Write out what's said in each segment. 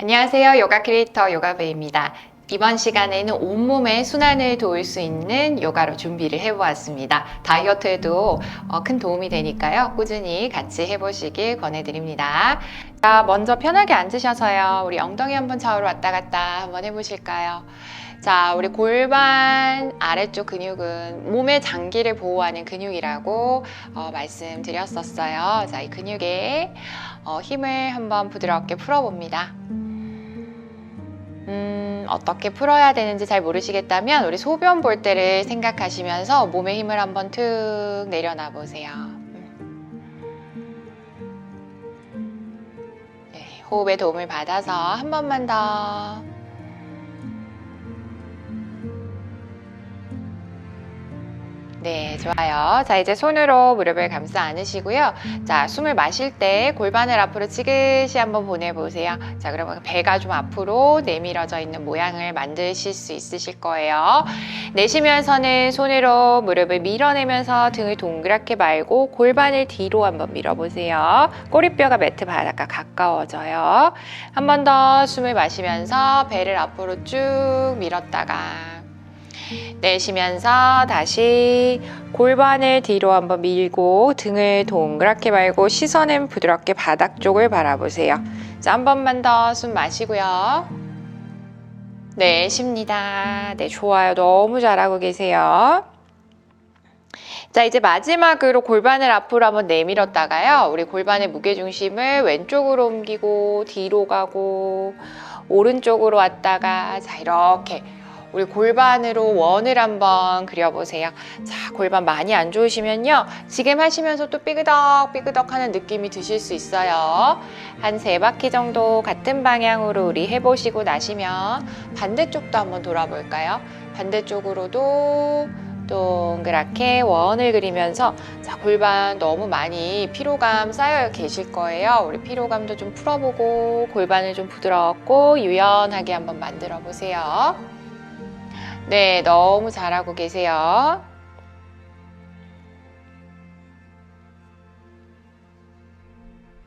안녕하세요. 요가 크리에이터 요가베입니다. 이번 시간에는 온몸의 순환을 도울 수 있는 요가로 준비를 해보았습니다. 다이어트에도 어, 큰 도움이 되니까요. 꾸준히 같이 해보시길 권해드립니다. 자, 먼저 편하게 앉으셔서요. 우리 엉덩이 한번 좌우로 왔다 갔다 한번 해보실까요? 자, 우리 골반 아래쪽 근육은 몸의 장기를 보호하는 근육이라고 어, 말씀드렸었어요. 자, 이 근육에 어, 힘을 한번 부드럽게 풀어봅니다. 음, 어떻게 풀어야 되는지 잘 모르시겠다면 우리 소변 볼 때를 생각하시면서 몸의 힘을 한번 툭 내려놔 보세요. 네, 호흡에 도움을 받아서 한 번만 더. 네, 좋아요. 자, 이제 손으로 무릎을 감싸 안으시고요. 자, 숨을 마실 때 골반을 앞으로 지그시 한번 보내보세요. 자, 그러면 배가 좀 앞으로 내밀어져 있는 모양을 만드실 수 있으실 거예요. 내쉬면서는 손으로 무릎을 밀어내면서 등을 동그랗게 말고 골반을 뒤로 한번 밀어보세요. 꼬리뼈가 매트 바닥과 가까워져요. 한 번 더 숨을 마시면서 배를 앞으로 쭉 밀었다가 내쉬면서 다시 골반을 뒤로 한번 밀고 등을 동그랗게 말고 시선은 부드럽게 바닥 쪽을 바라보세요. 자, 한 번만 더 숨 마시고요. 네, 쉽니다. 네, 좋아요. 너무 잘하고 계세요. 자, 이제 마지막으로 골반을 앞으로 한번 내밀었다가요. 우리 골반의 무게중심을 왼쪽으로 옮기고 뒤로 가고 오른쪽으로 왔다가 자, 이렇게 우리 골반으로 원을 한번 그려보세요. 자, 골반 많이 안 좋으시면요. 지금 하시면서 또 삐그덕 삐그덕 하는 느낌이 드실 수 있어요. 한 세 바퀴 정도 같은 방향으로 우리 해보시고 나시면 반대쪽도 한번 돌아볼까요? 반대쪽으로도 동그랗게 원을 그리면서 자, 골반 너무 많이 피로감 쌓여 계실 거예요. 우리 피로감도 좀 풀어보고 골반을 좀 부드럽고 유연하게 한번 만들어 보세요. 네, 너무 잘하고 계세요.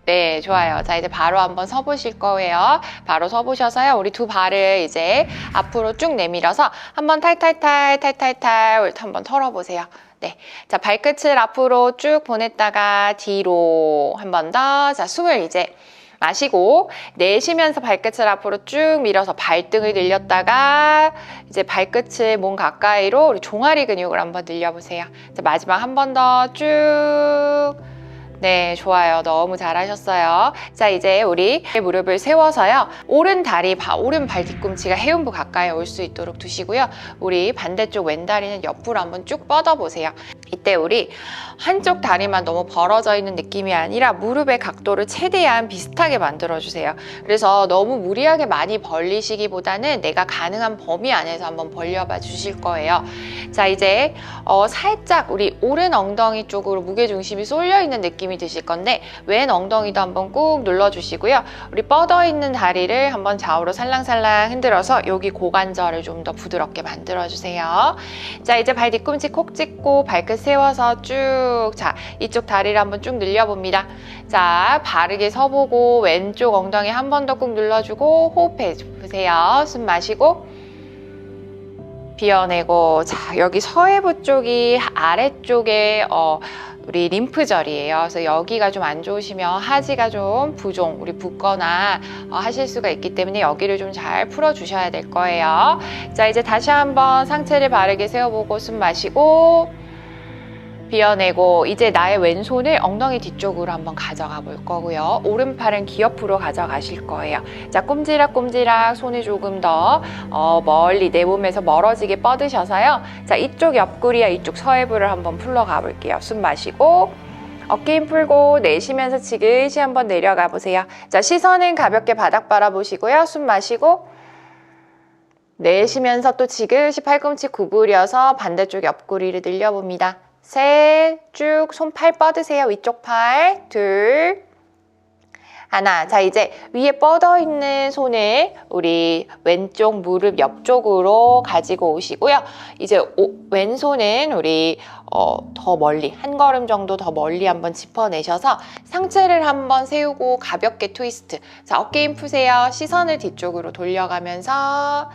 네, 좋아요. 자, 이제 바로 한번 서보실 거예요. 바로 서보셔서요. 우리 두 발을 이제 앞으로 쭉 내밀어서 한번 탈탈탈, 탈탈탈 한번 털어보세요. 네. 자, 발끝을 앞으로 쭉 보냈다가 뒤로 한 번 더. 자, 숨을 이제 마시고 내쉬면서 발끝을 앞으로 쭉 밀어서 발등을 늘렸다가 이제 발끝을 몸 가까이로 우리 종아리 근육을 한번 늘려보세요. 자, 마지막 한 번 더 쭉. 네, 좋아요. 너무 잘하셨어요. 자, 이제 우리 무릎을 세워서요. 오른 다리, 바, 오른 발 뒤꿈치가 해운부 가까이 올 수 있도록 두시고요. 우리 반대쪽 왼다리는 옆으로 한번 쭉 뻗어보세요. 이때 우리 한쪽 다리만 너무 벌어져 있는 느낌이 아니라 무릎의 각도를 최대한 비슷하게 만들어주세요. 그래서 너무 무리하게 많이 벌리시기보다는 내가 가능한 범위 안에서 한번 벌려봐 주실 거예요. 자, 이제 어, 살짝 우리 오른 엉덩이 쪽으로 무게중심이 쏠려 있는 느낌이 드실 건데 왼 엉덩이도 한번 꾹 눌러주시고요. 우리 뻗어 있는 다리를 한번 좌우로 살랑살랑 흔들어서 여기 고관절을 좀 더 부드럽게 만들어주세요. 자, 이제 발 뒤꿈치 콕 찍고 발끝 세워서 쭉, 자, 이쪽 다리를 한번 쭉 늘려봅니다. 자, 바르게 서보고 왼쪽 엉덩이 한 번 더 꾹 눌러주고 호흡해 보세요. 숨 마시고 비워내고 자 여기 서해부 쪽이 아래쪽에 어, 우리 림프절이에요. 그래서 여기가 좀 안 좋으시면 하지가 좀 부종, 우리 붓거나 어, 하실 수가 있기 때문에 여기를 좀 잘 풀어주셔야 될 거예요. 자 이제 다시 한번 상체를 바르게 세워보고 숨 마시고 비워내고 이제 나의 왼손을 엉덩이 뒤쪽으로 한번 가져가 볼 거고요. 오른팔은 귀 옆으로 가져가실 거예요. 자, 꼼지락꼼지락 손을 조금 더 어, 멀리 내 몸에서 멀어지게 뻗으셔서요. 자, 이쪽 옆구리와 이쪽 서해부를 한번 풀러가 볼게요. 숨 마시고 어깨 힘 풀고 내쉬면서 지그시 한번 내려가 보세요. 자, 시선은 가볍게 바닥 바라보시고요. 숨 마시고 내쉬면서 또 지그시 팔꿈치 구부려서 반대쪽 옆구리를 늘려봅니다. 셋, 쭉 손 팔 뻗으세요. 위쪽 팔, 둘, 하나. 자, 이제 위에 뻗어 있는 손을 우리 왼쪽 무릎 옆쪽으로 가지고 오시고요. 이제 오- 왼손은 우리 어, 더 멀리, 한 걸음 정도 더 멀리 한번 짚어내셔서 상체를 한번 세우고 가볍게 트위스트. 자, 어깨 힘 푸세요. 시선을 뒤쪽으로 돌려가면서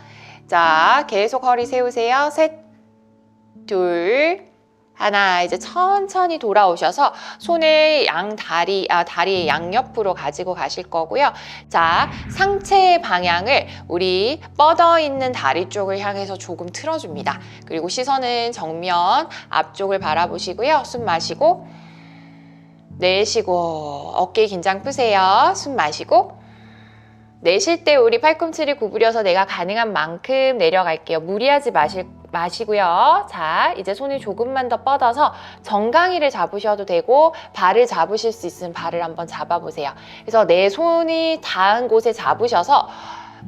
자, 계속 허리 세우세요. 셋, 둘, 하나. 이제 천천히 돌아오셔서 손을 양 다리, 아, 다리 양옆으로 가지고 가실 거고요. 자, 상체의 방향을 우리 뻗어 있는 다리 쪽을 향해서 조금 틀어줍니다. 그리고 시선은 정면 앞쪽을 바라보시고요. 숨 마시고, 내쉬고, 어깨 긴장 푸세요. 숨 마시고, 내쉴 때 우리 팔꿈치를 구부려서 내가 가능한 만큼 내려갈게요. 무리하지 마실, 마시고요. 자, 이제 손을 조금만 더 뻗어서 정강이를 잡으셔도 되고 발을 잡으실 수 있으면 발을 한번 잡아보세요. 그래서 내 손이 닿은 곳에 잡으셔서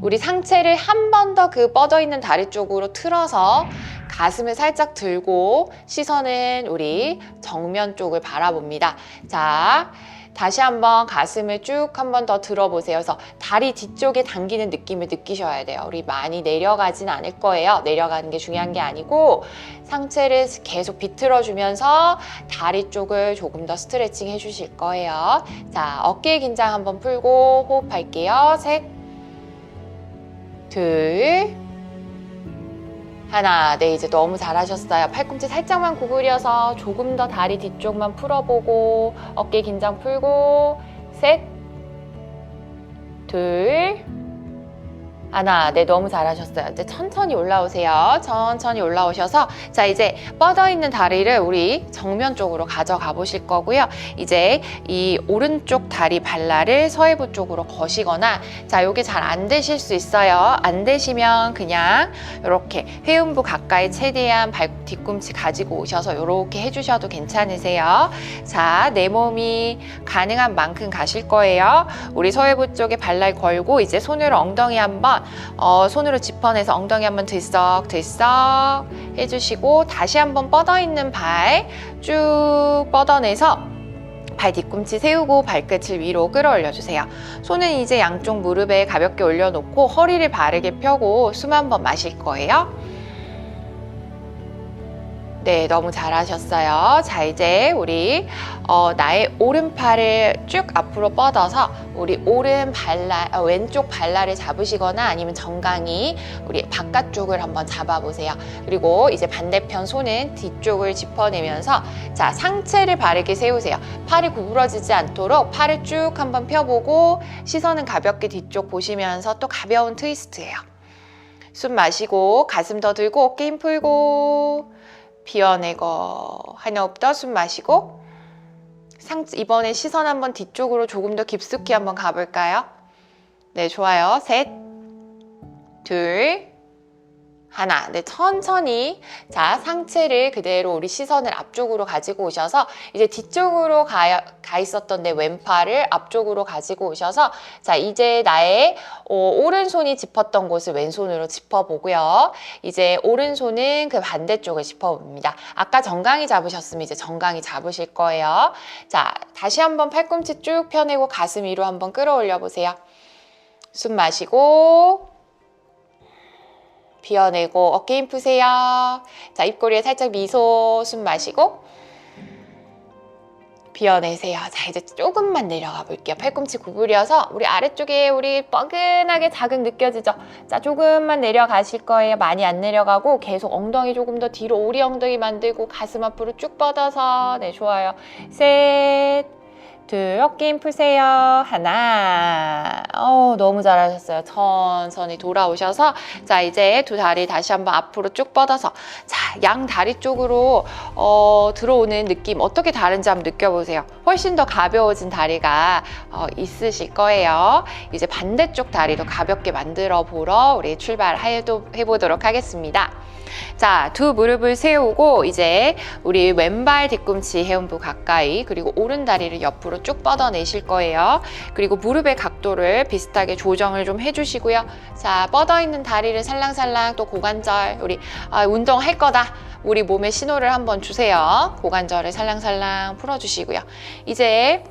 우리 상체를 한 번 더 그 뻗어 있는 다리 쪽으로 틀어서 가슴을 살짝 들고 시선은 우리 정면 쪽을 바라봅니다. 자, 다시 한번 가슴을 쭉 한번 더 들어보세요. 그래서 다리 뒤쪽에 당기는 느낌을 느끼셔야 돼요. 우리 많이 내려가진 않을 거예요. 내려가는 게 중요한 게 아니고 상체를 계속 비틀어주면서 다리 쪽을 조금 더 스트레칭 해주실 거예요. 자, 어깨 긴장 한번 풀고 호흡할게요. 셋, 둘, 하나, 네, 이제 너무 잘하셨어요. 팔꿈치 살짝만 구부려서 조금 더 다리 뒤쪽만 풀어보고, 어깨 긴장 풀고, 셋, 둘, 하나, 네, 너무 잘하셨어요. 이제 천천히 올라오세요. 천천히 올라오셔서, 자, 이제 뻗어 있는 다리를 우리 정면 쪽으로 가져가 보실 거고요. 이제 이 오른쪽 다리 발라를 서해부 쪽으로 거시거나, 자, 요게 잘 안 되실 수 있어요. 안 되시면 그냥 이렇게 회음부 가까이 최대한 발 뒤꿈치 가지고 오셔서 이렇게 해주셔도 괜찮으세요. 자, 내 몸이 가능한 만큼 가실 거예요. 우리 서해부 쪽에 발날 걸고 이제 손으로 엉덩이 한번 어, 손으로 짚어내서 엉덩이 한번 들썩 들썩 해주시고 다시 한번 뻗어 있는 발 쭉 뻗어내서 발 뒤꿈치 세우고 발끝을 위로 끌어올려 주세요. 손은 이제 양쪽 무릎에 가볍게 올려놓고 허리를 바르게 펴고 숨 한번 마실 거예요. 네, 너무 잘하셨어요. 자, 이제 우리 어, 나의 오른팔을 쭉 앞으로 뻗어서 우리 오른 발라, 어, 왼쪽 발라를 잡으시거나 아니면 정강이 우리 바깥쪽을 한번 잡아보세요. 그리고 이제 반대편 손은 뒤쪽을 짚어내면서 자, 상체를 바르게 세우세요. 팔이 구부러지지 않도록 팔을 쭉 한번 펴보고 시선은 가볍게 뒤쪽 보시면서 또 가벼운 트위스트예요. 숨 마시고 가슴 더 들고 어깨 힘 풀고 비워내고 한 호흡 더숨 마시고 상 이번에 시선 한번 뒤쪽으로 조금 더 깊숙이 한번 가볼까요? 네 좋아요 셋 둘 하나 네 천천히 자 상체를 그대로 우리 시선을 앞쪽으로 가지고 오셔서 이제 뒤쪽으로 가, 가 있었던 내 왼팔을 앞쪽으로 가지고 오셔서 자 이제 나의 어, 오른손이 짚었던 곳을 왼손으로 짚어보고요. 이제 오른손은 그 반대쪽을 짚어봅니다. 아까 정강이 잡으셨으면 이제 정강이 잡으실 거예요. 자 다시 한번 팔꿈치 쭉 펴내고 가슴 위로 한번 끌어올려 보세요. 숨 마시고 비워내고 어깨 힘 푸세요. 자, 입꼬리에 살짝 미소 숨 마시고 비워내세요. 자, 이제 조금만 내려가 볼게요. 팔꿈치 구부려서 우리 아래쪽에 우리 뻐근하게 자극 느껴지죠? 자, 조금만 내려가실 거예요. 많이 안 내려가고 계속 엉덩이 조금 더 뒤로 오리 엉덩이 만들고 가슴 앞으로 쭉 뻗어서 네, 좋아요. 셋, 둘, 어깨 힘 푸세요. 하나. 어, 너무 잘하셨어요. 천천히 돌아오셔서 자, 이제 두 다리 다시 한번 앞으로 쭉 뻗어서 자, 양 다리 쪽으로 어, 들어오는 느낌 어떻게 다른지 한번 느껴보세요. 훨씬 더 가벼워진 다리가 어, 있으실 거예요. 이제 반대쪽 다리도 가볍게 만들어 보러 우리 출발해 보도록 하겠습니다. 자, 두 무릎을 세우고 이제 우리 왼발 뒤꿈치 해음부 가까이 그리고 오른 다리를 옆으로 쭉 뻗어내실 거예요. 그리고 무릎의 각도를 비슷하게 조정을 좀 해주시고요. 자, 뻗어 있는 다리를 살랑살랑 또 고관절 우리 아, 운동할 거다. 우리 몸에 신호를 한번 주세요. 고관절을 살랑살랑 풀어주시고요. 이제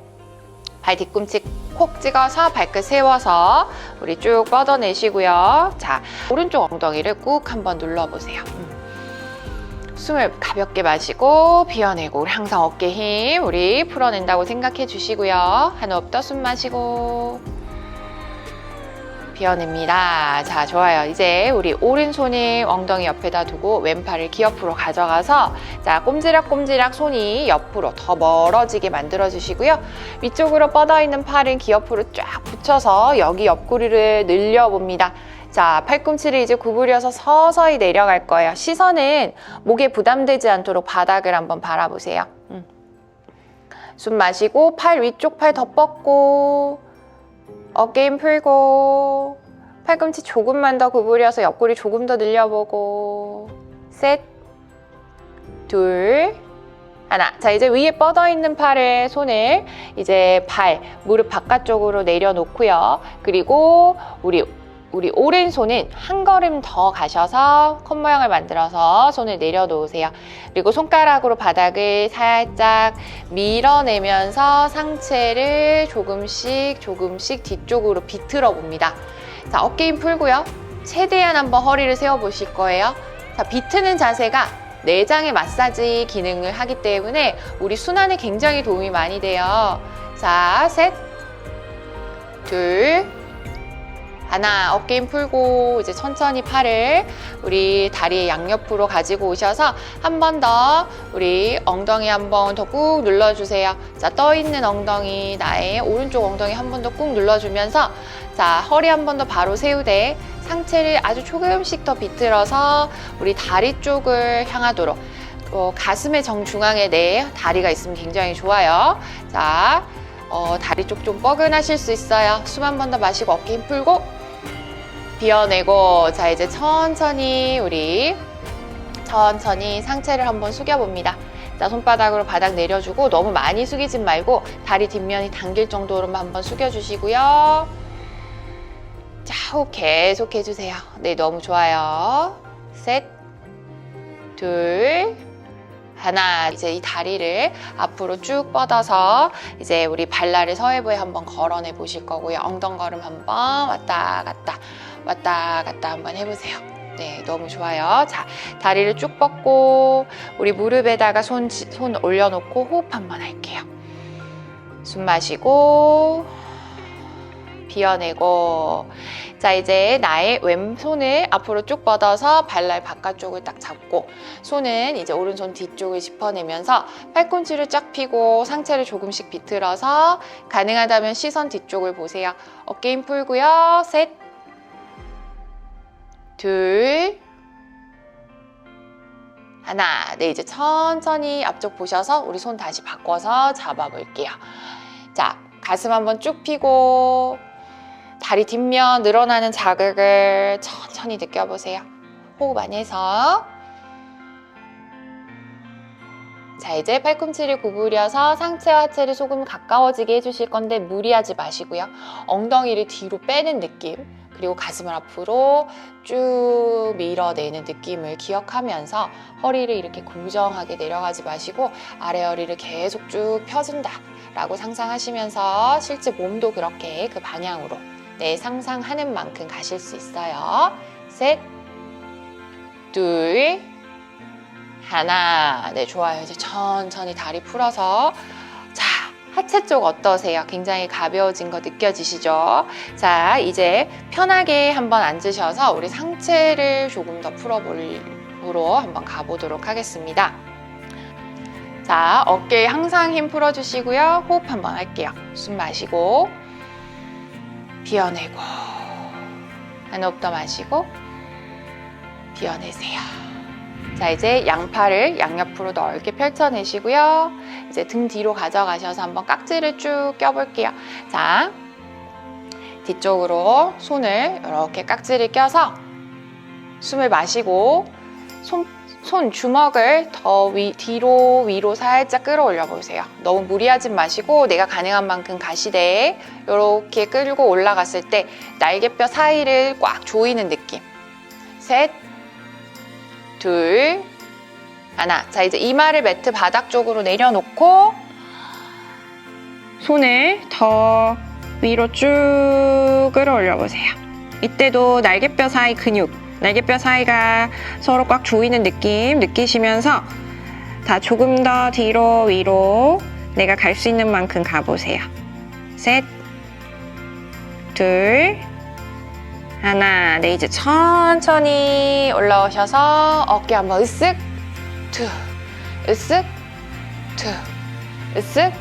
발 뒤꿈치 콕 찍어서 발끝 세워서 우리 쭉 뻗어내시고요. 자, 오른쪽 엉덩이를 꾹 한번 눌러보세요. 음. 숨을 가볍게 마시고 비워내고 우리 항상 어깨 힘 우리 풀어낸다고 생각해 주시고요. 한 호흡 더숨 마시고 비워냅니다. 자, 좋아요. 이제 우리 오른손을 엉덩이 옆에다 두고 왼팔을 귀 옆으로 가져가서 자, 꼼지락꼼지락 손이 옆으로 더 멀어지게 만들어 주시고요. 위쪽으로 뻗어 있는 팔은 귀 옆으로 쫙 붙여서 여기 옆구리를 늘려 봅니다. 자, 팔꿈치를 이제 구부려서 서서히 내려갈 거예요. 시선은 목에 부담되지 않도록 바닥을 한번 바라보세요. 음. 숨 마시고 팔 위쪽 팔 더 뻗고 어깨 힘 풀고 팔꿈치 조금만 더 구부려서 옆구리 조금 더 늘려보고 셋, 둘, 하나. 자, 이제 위에 뻗어 있는 팔을 손을 이제 발, 무릎 바깥쪽으로 내려놓고요. 그리고 우리 우리 오른손은 한 걸음 더 가셔서 컵 모양을 만들어서 손을 내려놓으세요. 그리고 손가락으로 바닥을 살짝 밀어내면서 상체를 조금씩 조금씩 뒤쪽으로 비틀어 봅니다. 자, 어깨 힘 풀고요. 최대한 한번 허리를 세워 보실 거예요. 자, 비트는 자세가 내장의 마사지 기능을 하기 때문에 우리 순환에 굉장히 도움이 많이 돼요. 자, 셋, 둘, 하나, 어깨 힘 풀고 이제 천천히 팔을 우리 다리 양옆으로 가지고 오셔서 한 번 더 우리 엉덩이 한 번 더 꾹 눌러주세요. 자, 떠 있는 엉덩이, 나의 오른쪽 엉덩이 한 번 더 꾹 눌러주면서 자, 허리 한 번 더 바로 세우되 상체를 아주 조금씩 더 비틀어서 우리 다리 쪽을 향하도록 어, 가슴의 정중앙에 내 다리가 있으면 굉장히 좋아요. 자, 어, 다리 쪽 좀 뻐근하실 수 있어요. 숨 한 번 더 마시고 어깨 힘 풀고 비워내고 자 이제 천천히 우리 천천히 상체를 한번 숙여봅니다. 자 손바닥으로 바닥 내려주고 너무 많이 숙이진 말고 다리 뒷면이 당길 정도로만 한번 숙여주시고요. 자 호흡 계속 해주세요. 네 너무 좋아요. 셋, 둘, 하나 이제 이 다리를 앞으로 쭉 뻗어서 이제 우리 발날을 서해부에 한번 걸어내 보실 거고요. 엉덩걸음 한번 왔다 갔다 왔다 갔다 한번 해보세요. 네, 너무 좋아요. 자, 다리를 쭉 뻗고 우리 무릎에다가 손, 손 올려놓고 호흡 한번 할게요. 숨 마시고 비워내고 자 이제 나의 왼손을 앞으로 쭉 뻗어서 발날 바깥쪽을 딱 잡고 손은 이제 오른손 뒤쪽을 짚어내면서 팔꿈치를 쫙 펴고 상체를 조금씩 비틀어서 가능하다면 시선 뒤쪽을 보세요 어깨 힘 풀고요 셋 둘, 하나. 네, 이제 천천히 앞쪽 보셔서 우리 손 다시 바꿔서 잡아볼게요. 자, 가슴 한번 쭉 펴고 다리 뒷면 늘어나는 자극을 천천히 느껴보세요. 호흡 해서 자, 이제 팔꿈치를 구부려서 상체와 하체를 조금 가까워지게 해주실 건데 무리하지 마시고요. 엉덩이를 뒤로 빼는 느낌 그리고 가슴을 앞으로 쭉 밀어내는 느낌을 기억하면서 허리를 이렇게 고정하게 내려가지 마시고 아래 허리를 계속 쭉 펴준다 라고 상상하시면서 실제 몸도 그렇게 그 방향으로 내 상상하는 만큼 가실 수 있어요. 셋, 둘, 하나. 네, 좋아요. 이제 천천히 다리 풀어서 자, 하체 쪽 어떠세요? 굉장히 가벼워진 거 느껴지시죠? 자, 이제 편하게 한번 앉으셔서 우리 상체를 조금 더 풀어보로 한번 가보도록 하겠습니다. 자, 어깨에 항상 힘 풀어주시고요. 호흡 한번 할게요. 숨 마시고, 비워내고, 한 호흡 더 마시고, 비워내세요. 자, 이제 양팔을 양옆으로 넓게 펼쳐내시고요. 이제 등 뒤로 가져가셔서 한번 깍지를 쭉 껴볼게요. 자, 뒤쪽으로 손을 이렇게 깍지를 껴서 숨을 마시고 손, 손 주먹을 더 위, 뒤로 위로 살짝 끌어올려 보세요. 너무 무리하지 마시고 내가 가능한 만큼 가시되 이렇게 끌고 올라갔을 때 날개뼈 사이를 꽉 조이는 느낌. 셋, 둘, 하나. 자, 이제 이마를 매트 바닥 쪽으로 내려놓고 손을 더 위로 쭉 끌어올려 보세요. 이때도 날개뼈 사이 근육, 날개뼈 사이가 서로 꽉 조이는 느낌 느끼시면서 다 조금 더 뒤로 위로 내가 갈 수 있는 만큼 가보세요. 셋, 둘, 하나. 네, 이제 천천히 올라오셔서 어깨 한번 으쓱, 투, 으쓱, 투, 으쓱,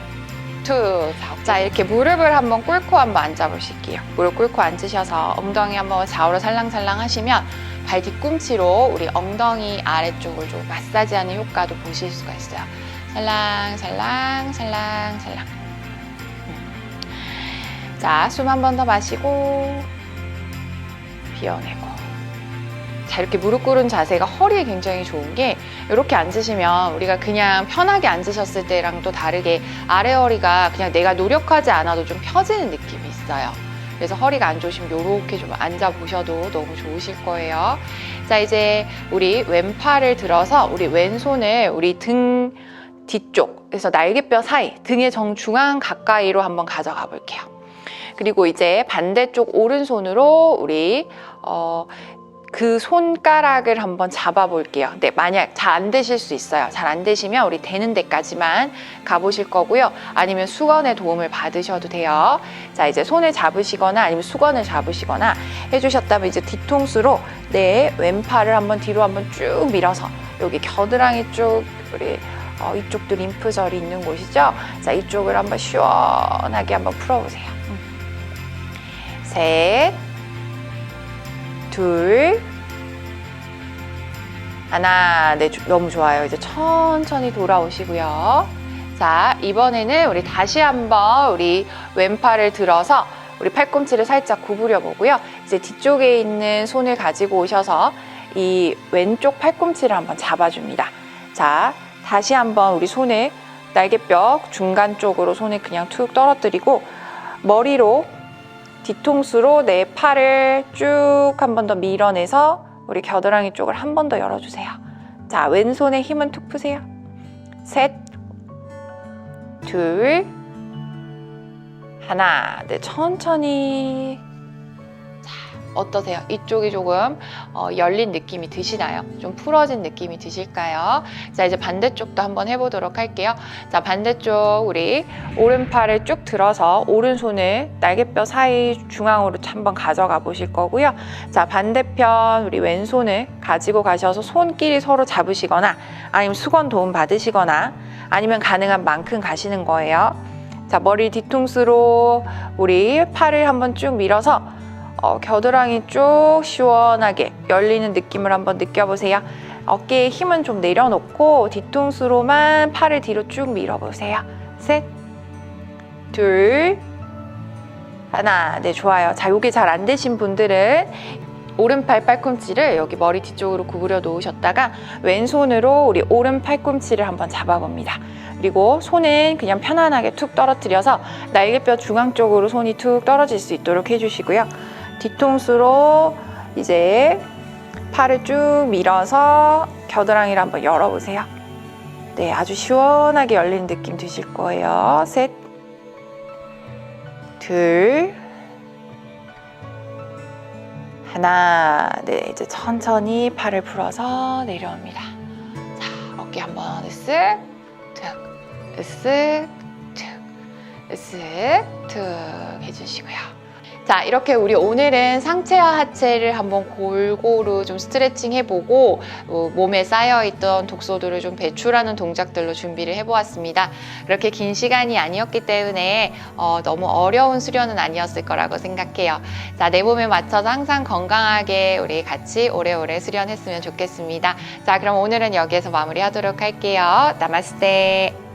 투. 자, 이렇게 무릎을 한번 꿇고 한번 앉아보실게요. 무릎 꿇고 앉으셔서 엉덩이 한번 좌우로 살랑살랑 하시면 발 뒤꿈치로 우리 엉덩이 아래쪽을 좀 마사지하는 효과도 보실 수가 있어요. 살랑살랑, 살랑살랑. 자, 숨 한 번 더 마시고 비워내고. 자, 이렇게 무릎 꿇은 자세가 허리에 굉장히 좋은 게 이렇게 앉으시면 우리가 그냥 편하게 앉으셨을 때랑 또 다르게 아래 허리가 그냥 내가 노력하지 않아도 좀 펴지는 느낌이 있어요. 그래서 허리가 안 좋으시면 이렇게 좀 앉아 보셔도 너무 좋으실 거예요. 자, 이제 우리 왼팔을 들어서 우리 왼손을 우리 등 뒤쪽, 그래서 날개뼈 사이, 등의 정중앙 가까이로 한번 가져가 볼게요. 그리고 이제 반대쪽 오른손으로 우리 어, 그 손가락을 한번 잡아볼게요. 네, 만약 잘 안 되실 수 있어요. 잘 안 되시면 우리 되는 데까지만 가보실 거고요. 아니면 수건의 도움을 받으셔도 돼요. 자, 이제 손을 잡으시거나 아니면 수건을 잡으시거나 해주셨다면 이제 뒤통수로 내 왼팔을 한번 뒤로 한번 쭉 밀어서 여기 겨드랑이 쪽 우리 어, 이쪽도 림프절이 있는 곳이죠. 자, 이쪽을 한번 시원하게 한번 풀어보세요. 음. 셋, 둘, 하나, 네, 주- 너무 좋아요. 이제 천천히 돌아오시고요. 자, 이번에는 우리 다시 한번 우리 왼팔을 들어서 우리 팔꿈치를 살짝 구부려 보고요. 이제 뒤쪽에 있는 손을 가지고 오셔서 이 왼쪽 팔꿈치를 한번 잡아줍니다. 자, 다시 한번 우리 손을 날개뼈 중간 쪽으로 손을 그냥 툭 떨어뜨리고 머리로 뒤통수로 내 팔을 쭉 한 번 더 밀어내서 우리 겨드랑이 쪽을 한 번 더 열어주세요. 자, 왼손에 힘은 툭 푸세요. 셋, 둘, 하나. 네, 천천히. 자, 어떠세요? 이쪽이 조금 어, 열린 느낌이 드시나요? 좀 풀어진 느낌이 드실까요? 자, 이제 반대쪽도 한번 해보도록 할게요. 자, 반대쪽 우리 오른팔을 쭉 들어서 오른손을 날개뼈 사이 중앙으로 한번 가져가 보실 거고요. 자, 반대편 우리 왼손을 가지고 가셔서 손끼리 서로 잡으시거나 아니면 수건 도움 받으시거나 아니면 가능한 만큼 가시는 거예요. 자, 머리 뒤통수로 우리 팔을 한번 쭉 밀어서 어, 겨드랑이 쭉 시원하게 열리는 느낌을 한번 느껴보세요. 어깨에 힘은 좀 내려놓고 뒤통수로만 팔을 뒤로 쭉 밀어보세요. 셋, 둘, 하나. 네, 좋아요. 자, 요게 잘 안 되신 분들은 오른팔 팔꿈치를 여기 머리 뒤쪽으로 구부려 놓으셨다가 왼손으로 우리 오른 팔꿈치를 한번 잡아봅니다. 그리고 손은 그냥 편안하게 툭 떨어뜨려서 날개뼈 중앙 쪽으로 손이 툭 떨어질 수 있도록 해주시고요. 뒤통수로 이제 팔을 쭉 밀어서 겨드랑이를 한번 열어보세요. 네, 아주 시원하게 열린 느낌 드실 거예요. 셋, 둘, 하나. 네, 이제 천천히 팔을 풀어서 내려옵니다. 자, 어깨 한번 으쓱, 툭, 으쓱, 툭, 으쓱, 툭 해주시고요. 자, 이렇게 우리 오늘은 상체와 하체를 한번 골고루 좀 스트레칭 해보고 어, 몸에 쌓여있던 독소들을 좀 배출하는 동작들로 준비를 해보았습니다. 그렇게 긴 시간이 아니었기 때문에 어, 너무 어려운 수련은 아니었을 거라고 생각해요. 자, 내 몸에 맞춰서 항상 건강하게 우리 같이 오래오래 수련했으면 좋겠습니다. 자, 그럼 오늘은 여기에서 마무리하도록 할게요. 나마스테.